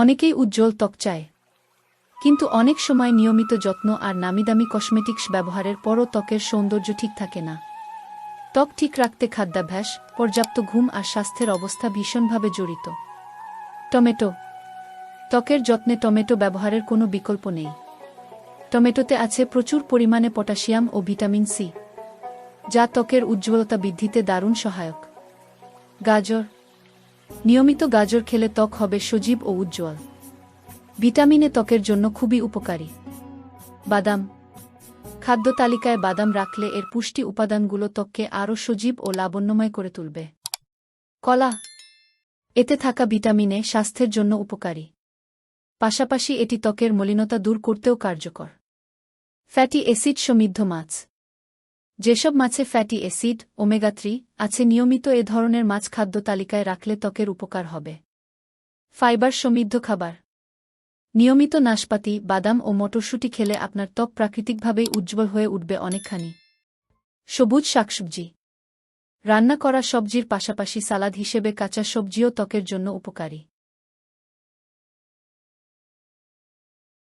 অনেকেই উজ্জ্বল ত্বক চায়। কিন্তু অনেক সময় নিয়মিত যত্ন আর নামিদামি কসমেটিক্স ব্যবহারের পরও ত্বকের সৌন্দর্য ঠিক থাকে না। ত্বক ঠিক রাখতে খাদ্যাভ্যাস, পর্যাপ্ত ঘুম আর স্বাস্থ্যের অবস্থা ভীষণভাবে জড়িত। টমেটো। ত্বকের যত্নে টমেটো ব্যবহারের কোনো বিকল্প নেই। টমেটোতে আছে প্রচুর পরিমাণে পটাশিয়াম ও ভিটামিন সি, যা ত্বকের উজ্জ্বলতা বৃদ্ধিতে দারুণ সহায়ক। গাজর। নিয়মিত গাজর খেলে ত্বক হবে সজীব ও উজ্জ্বল। ভিটামিনে ত্বকের জন্য খুবই উপকারী। বাদাম। খাদ্য তালিকায় বাদাম রাখলে এর পুষ্টি উপাদানগুলো ত্বককে আরও সজীব ও লাবণ্যময় করে তুলবে। কলা। এতে থাকা ভিটামিনে স্বাস্থ্যের জন্য উপকারী। পাশাপাশি এটি ত্বকের মলিনতা দূর করতেও কার্যকর। ফ্যাটি অ্যাসিড সমৃদ্ধ মাছ। যেসব মাছে ফ্যাটি অ্যাসিড, ওমেগা থ্রি আছে নিয়মিত এ ধরনের মাছ খাদ্য তালিকায় রাখলে ত্বকের উপকার হবে। ফাইবার সমৃদ্ধ খাবার। নিয়মিত নাশপাতি, বাদাম ও মটরশুঁটি খেলে আপনার ত্বক প্রাকৃতিকভাবেই উজ্জ্বল হয়ে উঠবে অনেকখানি। সবুজ শাকসবজি। রান্না করা সবজির পাশাপাশি সালাদ হিসেবে কাঁচা সবজিও ত্বকের জন্য উপকারী।